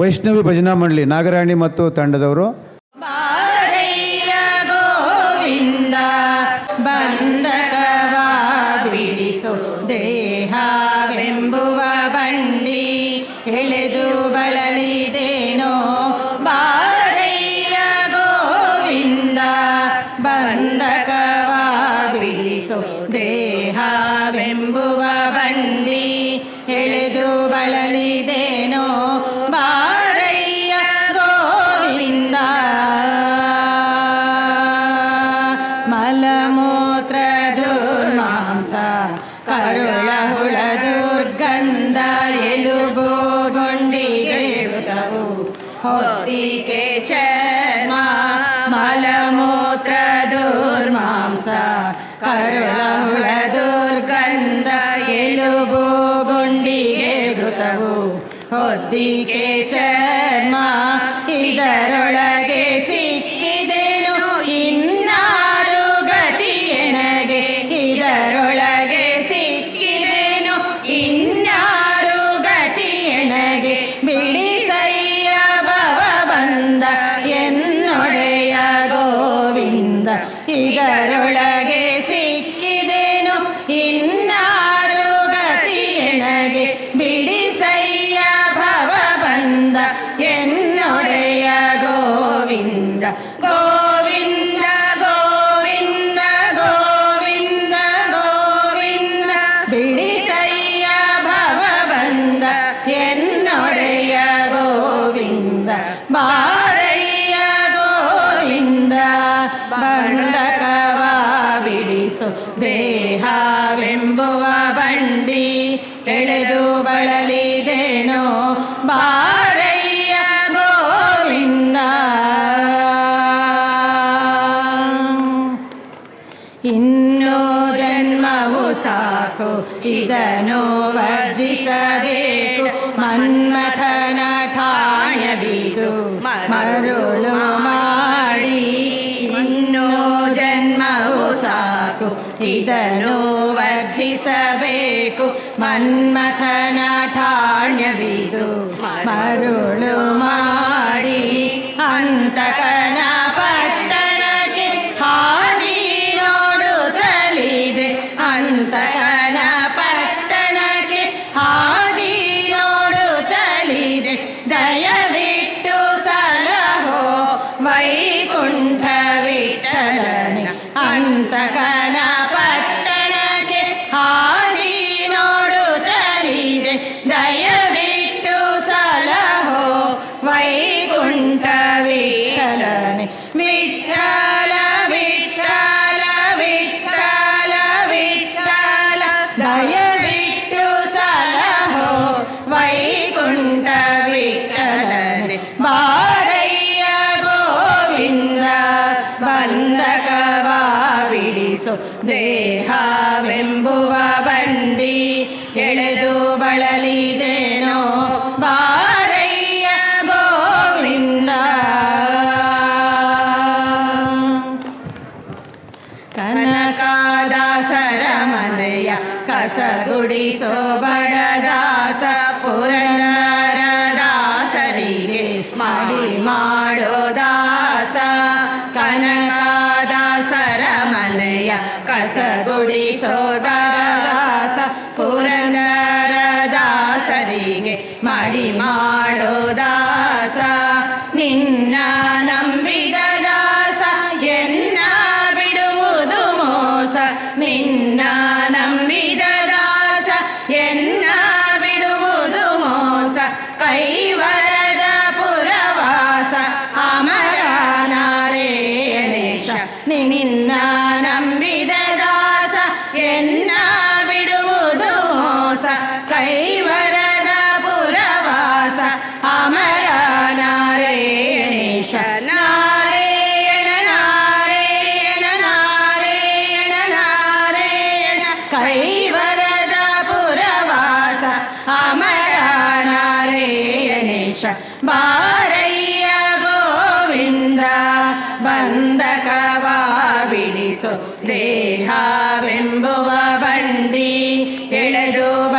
ವೈಷ್ಣವಿ ಭಜನಾ ಮಂಡಳಿ ನಾಗರಾಣಿ ಮತ್ತು ತಂಡದವರು. ಗೋವಿಂದ ಬಂಧಕವ ಬಿಡಿಸು ದೇಹವೆಂಬುವ ಹುಳ ದುರ್ಗಂಧ ಎಲುಬು ಗುಂಡಿಗೆ ಮೃತವು ಹೊತ್ತಿಗೆ ಚರ್ಮ ಮಲಮೂತ್ರ ದುರ್ಮಾಂಸ ಕರುಳ ಹುಳ ದುರ್ಗಂಧ ಎಲುಬು ಗುಂಡಿಗೆ ಘೃತವು ಹೊತ್ತಿಗೆ ಚರ್ಮ, ಇದರೊಳಗೆ ಸಿಕ್ಕಿದೆನು ಸಿಕ್ಕಿದೆನು ಇನ್ನಾರು ಗತಿಯೆನಗೆ ಬಿಡಿಸಯ್ಯ ಭವ ಬಂದ ಎನ್ನೊಡೆಯ ಗೋವಿಂದ ಗೋವಿಂದ ಗೋವಿಂದ ಗೋವಿಂದ ಗೋವಿಂದ ಬಿಡಿಸಯ್ಯ ಭವ ಬಂದ ಎನ್ನೊಡೆಯ ಗೋವಿಂದ ಬಾರಯ್ಯ ಗೋವಿಂದ ಬಂಧಕವ ಬಿಡಿಸು ದೇಹವೆಂಬುವ ಎಳೆದು ಬಳಲಿದೇನೋ ಬಾರಯ್ಯ ಗೋವಿಂದ ಇನ್ನೋ ಜನ್ಮವು ಸಾಕು ಇದನ್ನು ವರ್ಜಿಸಬೇಕು ಮನ್ಮಥನ ಠಾಣ್ಯ ಬಿದು ಮರುಳು ಮಾಡಿ ಇನ್ನೋ ಜನ್ಮವು ಸಾಕು ಇದನ್ನು ವರ್ಜಿಸಬೇಕು ಮನ್ಮಥನ ಠಾಣ್ಯ ಬಿದು ಮರುಳು ಮಾಡಿ ಅಂತಕನ ಪಟ್ಟಣಕ್ಕೆ ಹಾಡಿ ನೋಡುತ್ತಲಿದೆ ಅಂತಕನ ಪಟ್ಟಣಕ್ಕೆ ಹಾಡಿ ನೋಡುತ್ತಲಿದೆ ದಯವಿಟ್ಟು ಸಲಹೋ ವೈಕುಂಠ ವಿಠಲನೆ ಅಂತಕನ ಬಿಡಿಸು ದೇಹವೆಂಬುವ ಬಂಡಿ ಎಳೆದು ಬಳಲಿದೇನೋ, ಬಾರಯ್ಯ ಗೋವಿಂದ. ಕನಕಾದಾಸರ ಮನೆಯ ಕಸಗುಡಿಸೋ ಬಡದಾಸ ಪುರಂದರ ದಾಸರಿಗೆ ಮಾಡಿ ಮಾಡೋ ದಾಸ ಕನಕಾದಾಸರ य कसगुडि सोदास ಪುರಂದರದಾಸರಿಗೆ ಮಡಿ ಮಾಡೋ ದಾಸ ನಿನ್ನ ನಂಬಿದ ದಾಸ ಎನ್ನ ಬಿಡುವುದು ಮೋಸ ನಿನ್ನ ನಂಬಿದ ದಾಸ ಎನ್ನ ಬಿಡುವುದು ಮೋಸ ಕೈವ ದೇಹಾವೆಂಬುವ ಬಂಡಿ ಎಳೆದುವ